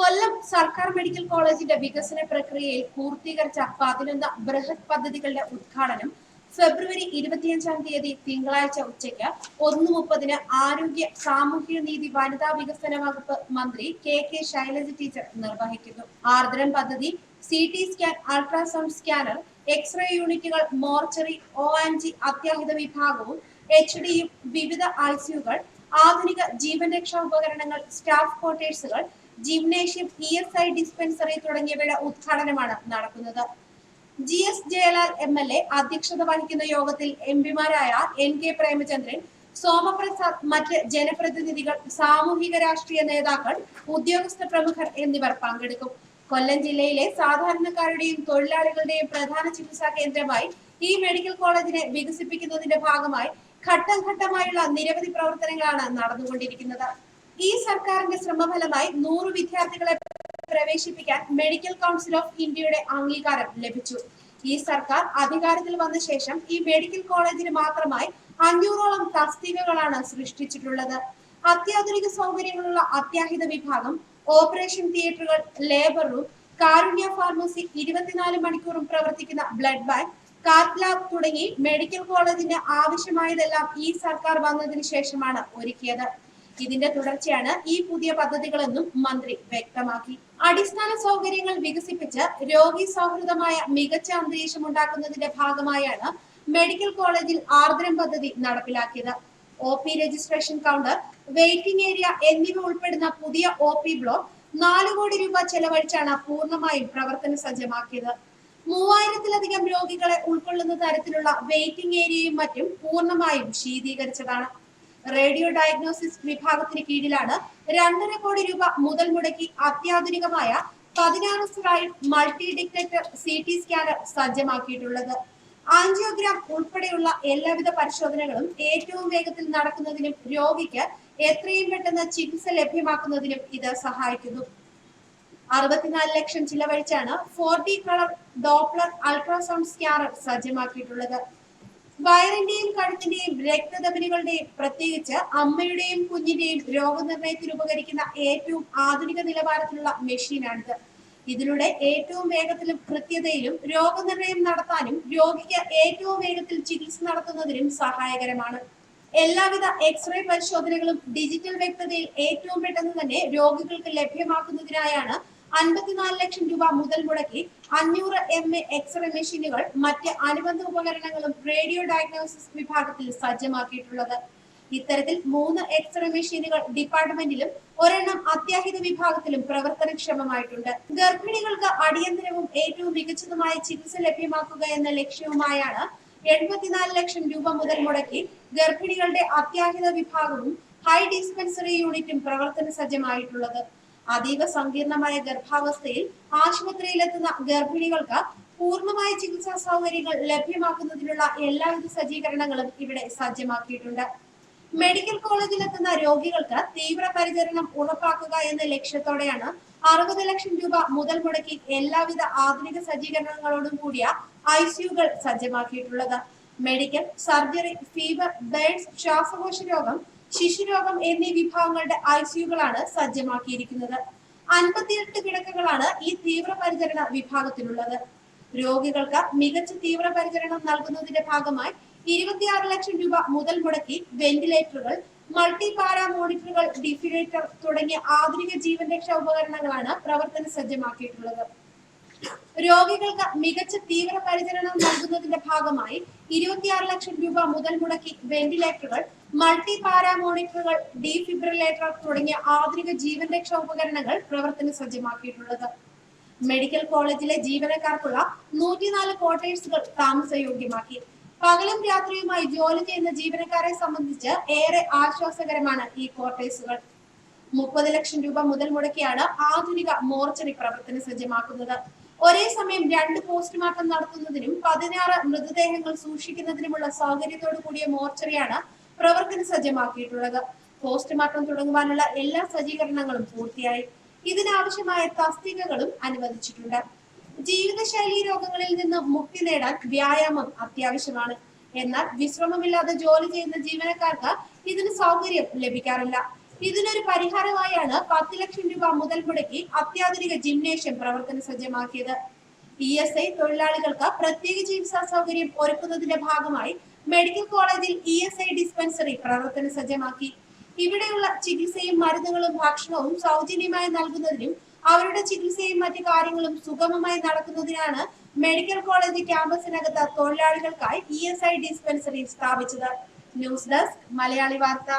കൊല്ലം സർക്കാർ മെഡിക്കൽ കോളേജിന്റെ വികസന പ്രക്രിയയിൽ പൂർത്തീകരിച്ച പതിനൊന്ന് ബൃഹത് പദ്ധതികളുടെ ഉദ്ഘാടനം ഫെബ്രുവരി ഇരുപത്തിയഞ്ചാം തീയതി തിങ്കളാഴ്ച ഉച്ചയ്ക്ക് ഒന്ന് മുപ്പതിന് ആരോഗ്യ സാമൂഹ്യ നീതി വനിതാ വികസന വകുപ്പ് മന്ത്രി കെ കെ ശൈലജ ടീച്ചർ നിർവഹിക്കുന്നു. ആർദ്രം പദ്ധതി C T scan ultrasound scanner X ray യൂണിറ്റുകൾ മോർച്ചറി ഒ ആൻഡ് ജി അത്യാഹിത വിഭാഗവും എച്ച് ഡിയും വിവിധ ഐസിയുകൾ ആധുനിക ജീവൻ രക്ഷാ ഉപകരണങ്ങൾ staff ക്വാർട്ടേഴ്സുകൾ gymnasium E S I dispensary തുടങ്ങിയവയുടെ ഉദ്ഘാടനമാണ് നടക്കുന്നത്. G S Jayalal M L A അധ്യക്ഷത വഹിക്കുന്ന യോഗത്തിൽ എം പിമാരായ എൻ കെ പ്രേമചന്ദ്രൻ സോമപ്രസാദ് മറ്റ് ജനപ്രതിനിധികൾ സാമൂഹിക രാഷ്ട്രീയ നേതാക്കൾ ഉദ്യോഗസ്ഥ പ്രമുഖർ എന്നിവർ പങ്കെടുക്കും. കൊല്ലം ജില്ലയിലെ സാധാരണക്കാരുടെയും തൊഴിലാളികളുടെയും പ്രധാന ചികിത്സാ കേന്ദ്രമായി ഈ മെഡിക്കൽ കോളേജിനെ വികസിപ്പിക്കുന്നതിന്റെ ഭാഗമായി ഘട്ടം ഘട്ടമായുള്ള നിരവധി പ്രവർത്തനങ്ങളാണ് നടന്നുകൊണ്ടിരിക്കുന്നത്. ഈ സർക്കാരിന്റെ ശ്രമഫലമായി നൂറ് വിദ്യാർത്ഥികളെ പ്രവേശിപ്പിക്കാൻ മെഡിക്കൽ കൗൺസിൽ ഓഫ് ഇന്ത്യയുടെ അംഗീകാരം ലഭിച്ചു. ഈ സർക്കാർ അധികാരത്തിൽ വന്ന ശേഷം ഈ മെഡിക്കൽ കോളേജിന് മാത്രമായി അഞ്ഞൂറോളം തസ്തികകളാണ് സൃഷ്ടിച്ചിട്ടുള്ളത്. അത്യാധുനിക സൗകര്യങ്ങളുള്ള അത്യാഹിത വിഭാഗം ഓപ്പറേഷൻ തിയേറ്ററുകൾ ലേബർ റൂം കാരുണ്യ ഫാർമസി ഇരുപത്തിനാല് മണിക്കൂറും പ്രവർത്തിക്കുന്ന ബ്ലഡ് ബാങ്ക് കാത്ത് ലാബ് തുടങ്ങി മെഡിക്കൽ കോളേജിന് ആവശ്യമായതെല്ലാം ഈ സർക്കാർ വന്നതിന് ശേഷമാണ് ഒരുക്കിയത്. ഇതിന്റെ തുടർച്ചയാണ് ഈ പുതിയ പദ്ധതികളെന്നും മന്ത്രി വ്യക്തമാക്കി. അടിസ്ഥാന സൗകര്യങ്ങൾ വികസിപ്പിച്ച് രോഗി സൗഹൃദമായ മികച്ച അന്തരീക്ഷം ഉണ്ടാക്കുന്നതിന്റെ ഭാഗമായാണ് മെഡിക്കൽ കോളേജിൽ ആർദ്രം പദ്ധതി നടപ്പിലാക്കിയത്. O P registration counter waiting area എന്നിവ ഉൾപ്പെടുന്ന പുതിയ ഒ പി ബ്ലോക്ക് നാല് കോടി രൂപ ചെലവഴിച്ചാണ് പൂർണമായും പ്രവർത്തന സജ്ജമാക്കിയത്. മൂവായിരത്തിലധികം രോഗികളെ ഉൾക്കൊള്ളുന്ന തരത്തിലുള്ള വെയിറ്റിംഗ് ഏരിയയും മറ്റും പൂർണമായും ശീതീകരിച്ചതാണ്. റേഡിയോ ഡയഗ്നോസിസ് വിഭാഗത്തിന് കീഴിലാണ് രണ്ടര കോടി രൂപ മുതൽ മുടക്കി അത്യാധുനികമായ പതിനാറ് slide multi detector C T scanner സജ്ജമാക്കിയിട്ടുള്ളത്. Angiogram ഉൾപ്പെടെയുള്ള എല്ലാവിധ പരിശോധനകളും ഏറ്റവും വേഗത്തിൽ നടക്കുന്നതിനും രോഗിക്ക് എത്രയും പെട്ടെന്ന് ചികിത്സ ലഭ്യമാക്കുന്നതിനും ഇത് സഹായിക്കുന്നു. അറുപത്തിനാല് ലക്ഷം ചിലവഴിച്ചാണ് four D colour doppler ultrasound scanner സജ്ജമാക്കിയിട്ടുള്ളത്. വയറിന്റെയും കഴുത്തിന്റെയും രക്തധമനികളുടെയും പ്രത്യേകിച്ച് അമ്മയുടെയും കുഞ്ഞിന്റെയും രോഗനിർണയത്തിന് ഉപകരിക്കുന്ന ഏറ്റവും ആധുനിക നിലവാരത്തിലുള്ള മെഷീനാണിത്. ഇതിലൂടെ ഏറ്റവും വേഗത്തിലും കൃത്യതയിലും രോഗനിർണയം നടത്താനും രോഗിക്ക് ഏറ്റവും വേഗത്തിൽ ചികിത്സ നടത്തുന്നതിനും സഹായകരമാണ്. എല്ലാവിധ എക്സ്റേ പരിശോധനകളും ഡിജിറ്റൽ വ്യക്തതയിൽ ഏറ്റവും പെട്ടെന്ന് തന്നെ രോഗികൾക്ക് ലഭ്യമാക്കുന്നതിനായാണ് അൻപത്തിനാല് ലക്ഷം രൂപ മുതൽ മുടക്കി അഞ്ഞൂറ് എം എ എക്സ്റേ മെഷീനുകൾ മറ്റ് അനുബന്ധ ഉപകരണങ്ങളും റേഡിയോ ഡയഗ്നോസിസ് വിഭാഗത്തിൽ സജ്ജമാക്കിയിട്ടുള്ളത്. ഇത്തരത്തിൽ മൂന്ന് എക്സ്റേ മെഷീനുകൾ ഡിപ്പാർട്ട്മെന്റിലും ഒരെണ്ണം അത്യാഹിത വിഭാഗത്തിലും പ്രവർത്തനക്ഷമമായിട്ടുണ്ട്. ഗർഭിണികൾക്ക് അടിയന്തരവും ഏറ്റവും മികച്ചതുമായ ചികിത്സ ലഭ്യമാക്കുക എന്ന ലക്ഷ്യവുമായാണ് എൺപത്തിനാല് ലക്ഷം രൂപ മുതൽ മുടക്കി ഗർഭിണികളുടെ അത്യാഹിത വിഭാഗവും ഹൈ ഡിസ്പെൻസറി യൂണിറ്റും പ്രവർത്തന സജ്ജമായിട്ടുള്ളത്. അതീവ സങ്കീർണമായ ഗർഭാവസ്ഥയിൽ ആശുപത്രിയിലെത്തുന്ന ഗർഭിണികൾക്ക് പൂർണമായ ചികിത്സാ സൗകര്യങ്ങൾ ലഭ്യമാക്കുന്നതിനുള്ള എല്ലാവിധ സജ്ജീകരണങ്ങളും ഇവിടെ സജ്ജമാക്കിയിട്ടുണ്ട്. മെഡിക്കൽ കോളേജിലെത്തുന്ന രോഗികൾക്ക് തീവ്ര പരിചരണം ഉറപ്പാക്കുക എന്ന ലക്ഷ്യത്തോടെയാണ് അറുപത് ലക്ഷം രൂപ മുതൽ മുടക്കി എല്ലാവിധ ആധുനിക സജ്ജീകരണങ്ങളോടും കൂടിയ ഐസിയുകൾ സജ്ജമാക്കിയിട്ടുള്ളത്. മെഡിക്കൽ സർജറി ഫീവർ ബേഡ്സ് ശ്വാസകോശ രോഗം ശിശുരോഗം എന്നീ വിഭാഗങ്ങളുടെ ഐസിയുകളാണ് സജ്ജമാക്കിയിരിക്കുന്നത്. അൻപത്തിയെട്ട് കിടക്കകളാണ് ഈ തീവ്രപരിചരണ വിഭാഗത്തിലുള്ളത്. രോഗികൾക്ക് മികച്ച തീവ്രപരിചരണം നൽകുന്നതിന്റെ ഭാഗമായി ഇരുപത്തിയാറ് ലക്ഷം രൂപ മുതൽ മുടക്കി വെന്റിലേറ്ററുകൾ മൾട്ടി പാരാ മോണിറ്ററുകൾ ഡിഫിലേറ്റർ തുടങ്ങിയ ആധുനിക ജീവൻ രക്ഷാ ഉപകരണങ്ങളാണ് പ്രവർത്തന സജ്ജമാക്കിയിട്ടുള്ളത്. രോഗികൾക്ക് മികച്ച തീവ്ര പരിചരണം നൽകുന്നതിന്റെ ഭാഗമായി ഇരുപത്തിയാറ് ലക്ഷം രൂപ മുതൽ മുടക്കി വെന്റിലേറ്ററുകൾ മൾട്ടി പാരാ മോണിറ്ററുകൾ ഡീഫിബ്രിലേറ്റർ തുടങ്ങിയ ആധുനിക ജീവൻ രക്ഷാ ഉപകരണങ്ങൾ പ്രവർത്തന സജ്ജമാക്കിയിട്ടുള്ളത്. മെഡിക്കൽ കോളേജിലെ ജീവനക്കാർക്കുള്ള നൂറ്റിനാല് ക്വാർട്ടേഴ്സുകൾ താമസയോഗ്യമാക്കി. പകലും രാത്രിയുമായി ജോലി ചെയ്യുന്ന ജീവനക്കാരെ സംബന്ധിച്ച് ഏറെ ആശ്വാസകരമാണ് ഈ ക്വാർട്ടേഴ്സുകൾ. മുപ്പത് ലക്ഷം രൂപ മുതൽ മുടക്കിയാണ് ആധുനിക മോർച്ചറി പ്രവർത്തന സജ്ജമാക്കുന്നത്. ഒരേ സമയം രണ്ട് പോസ്റ്റ്മോർട്ടം നടത്തുന്നതിനും പതിനാറ് മൃതദേഹങ്ങൾ സൂക്ഷിക്കുന്നതിനുമുള്ള സൗകര്യത്തോടു കൂടിയ മോർച്ചറിയാണ് പ്രവർത്തന സജ്ജമാക്കിയിട്ടുള്ളത്. പോസ്റ്റ്മോർട്ടം തുടങ്ങുവാനുള്ള എല്ലാ സജ്ജീകരണങ്ങളും പൂർത്തിയായി. ഇതിനാവശ്യമായ തസ്തികകളും അനുവദിച്ചിട്ടുണ്ട്. ജീവിതശൈലി രോഗങ്ങളിൽ നിന്ന് മുക്തി നേടാൻ വ്യായാമം അത്യാവശ്യമാണ്. എന്നാൽ വിശ്രമമില്ലാതെ ജോലി ചെയ്യുന്ന ജീവനക്കാർക്ക് ഇതിന് സൗകര്യം ലഭിക്കാറില്ല. ഇതിനൊരു പരിഹാരമായാണ് പത്ത് ലക്ഷം രൂപ മുതൽ മുടക്കി അത്യാധുനിക ജിംനേഷ്യം പ്രവർത്തന സജ്ജമാക്കിയത്. ഇ എസ് ഐ തൊഴിലാളികൾക്ക് പ്രത്യേക ചികിത്സാ സൗകര്യം ഒരുക്കുന്നതിന്റെ ഭാഗമായി മെഡിക്കൽ കോളേജിൽ ഇ എസ് ഐ ഡിസ്പെൻസറി പ്രവർത്തന സജ്ജമാക്കി. ഇവിടെയുള്ള ചികിത്സയും മരുന്നുകളും ഭക്ഷണവും സൗജന്യമായി നൽകുന്നതിനും അവരുടെ ചികിത്സയും മറ്റു കാര്യങ്ങളും സുഗമമായി നടക്കുന്നതിനാണ് മെഡിക്കൽ കോളേജ് ക്യാമ്പസിനകത്ത് തൊഴിലാളികൾക്കായി ഇ എസ് ഐ ഡിസ്പെൻസറി സ്ഥാപിച്ചത്. ന്യൂസ് ഡെസ്ക് മലയാളി വാർത്ത.